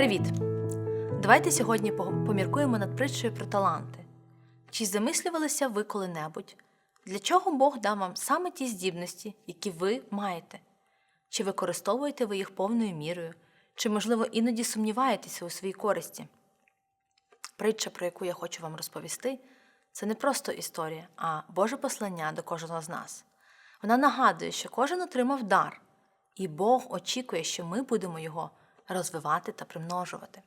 Привіт! Давайте сьогодні поміркуємо над притчею про таланти. Чи замислювалися ви коли-небудь? Для чого Бог дав вам саме ті здібності, які ви маєте? Чи використовуєте ви їх повною мірою, чи, можливо, іноді сумніваєтеся у своїй користі? Притча, про яку я хочу вам розповісти, це не просто історія, а Боже послання до кожного з нас. Вона нагадує, що кожен отримав дар, і Бог очікує, що ми будемо його розвивати та примножувати.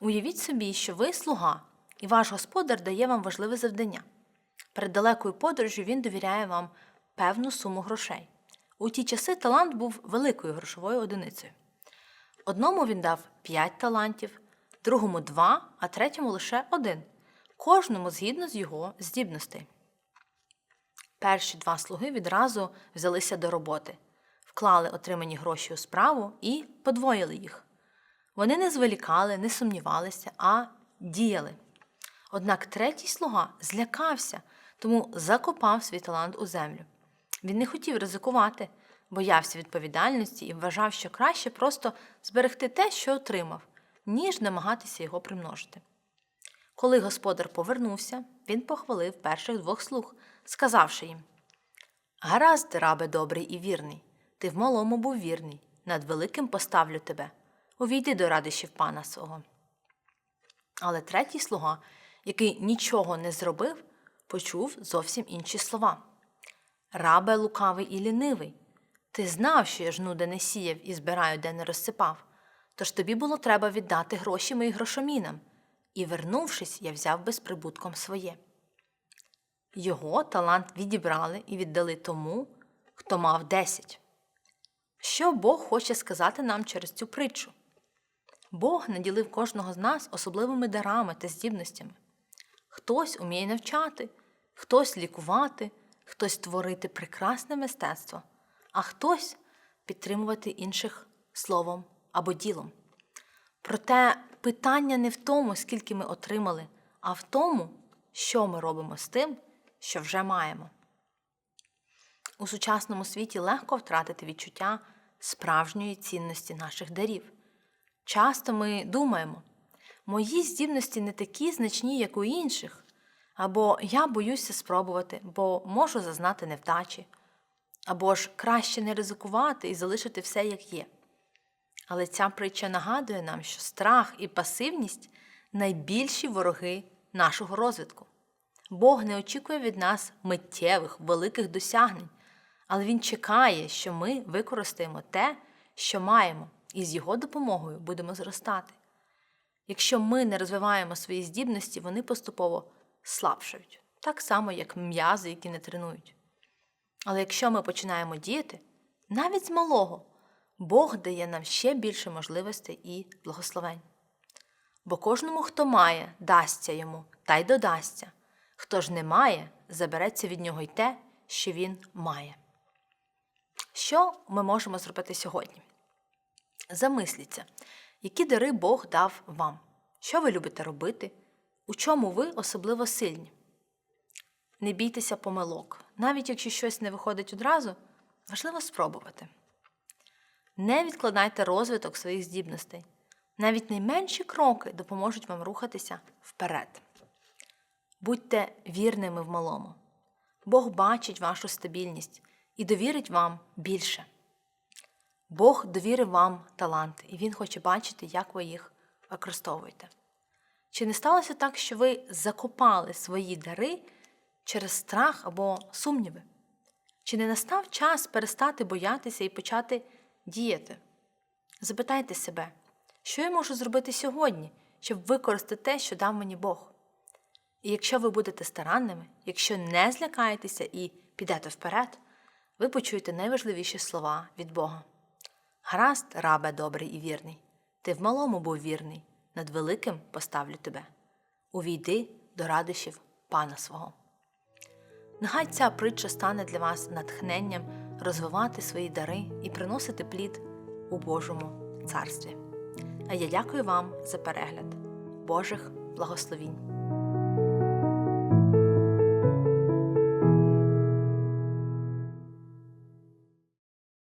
Уявіть собі, що ви слуга, і ваш господар дає вам важливе завдання. Перед далекою подорожю він довіряє вам певну суму грошей. У ті часи талант був великою грошовою одиницею. Одному він дав 5 талантів, другому 2, а третьому лише один, кожному згідно з його здібностей. Перші два слуги відразу взялися до роботи, вклали отримані гроші у справу і подвоїли їх. Вони не зволікали, не сумнівалися, а діяли. Однак третій слуга злякався, тому закопав свій талант у землю. Він не хотів ризикувати, боявся відповідальності і вважав, що краще просто зберегти те, що отримав, ніж намагатися його примножити. Коли господар повернувся, він похвалив перших двох слуг, сказавши їм: Гаразд, рабе добрий і вірний, ти в малому був вірний, над великим поставлю тебе. Увійди до радощів пана свого. Але третій слуга, який нічого не зробив, почув зовсім інші слова. Рабе лукавий і лінивий, ти знав, що я жну, де не сіяв і збираю, де не розсипав. Тож тобі було треба віддати гроші моїм грошомінам, і, вернувшись, я взяв безприбутком своє. Його талант відібрали і віддали тому, хто мав десять. Що Бог хоче сказати нам через цю притчу? Бог наділив кожного з нас особливими дарами та здібностями. Хтось уміє навчати, хтось лікувати, хтось творити прекрасне мистецтво, а хтось підтримувати інших словом або ділом. Проте питання не в тому, скільки ми отримали, а в тому, що ми робимо з тим, що вже маємо. У сучасному світі легко втратити відчуття справжньої цінності наших дарів. Часто ми думаємо, мої здібності не такі значні, як у інших, або я боюся спробувати, бо можу зазнати невдачі, або ж краще не ризикувати і залишити все як є. Але ця притча нагадує нам, що страх і пасивність найбільші вороги нашого розвитку. Бог не очікує від нас миттєвих, великих досягнень, але Він чекає, що ми використаємо те, що маємо, і з його допомогою будемо зростати. Якщо ми не розвиваємо свої здібності, вони поступово слабшають, так само, як м'язи, які не тренують. Але якщо ми починаємо діяти, навіть з малого, Бог дає нам ще більше можливостей і благословень. Бо кожному, хто має, дасться йому, та й додасться. Хто ж не має, забереться від нього й те, що він має. Що ми можемо зробити сьогодні? Замисліться, які дари Бог дав вам, що ви любите робити, у чому ви особливо сильні. Не бійтеся помилок, навіть якщо щось не виходить одразу, важливо спробувати. Не відкладайте розвиток своїх здібностей. Навіть найменші кроки допоможуть вам рухатися вперед. Будьте вірними в малому. Бог бачить вашу стабільність і довірить вам більше. Бог довірив вам таланти, і Він хоче бачити, як ви їх використовуєте. Чи не сталося так, що ви закопали свої дари через страх або сумніви? Чи не настав час перестати боятися і почати діяти? Запитайте себе, що я можу зробити сьогодні, щоб використати те, що дав мені Бог? І якщо ви будете старанними, якщо не злякаєтеся і підете вперед, ви почуєте найважливіші слова від Бога. Гаразд, рабе добрий і вірний, ти в малому був вірний, над великим поставлю тебе. Увійди до радощів пана свого. Нехай ця притча стане для вас натхненням розвивати свої дари і приносити плід у Божому царстві. А я дякую вам за перегляд Божих благословінь.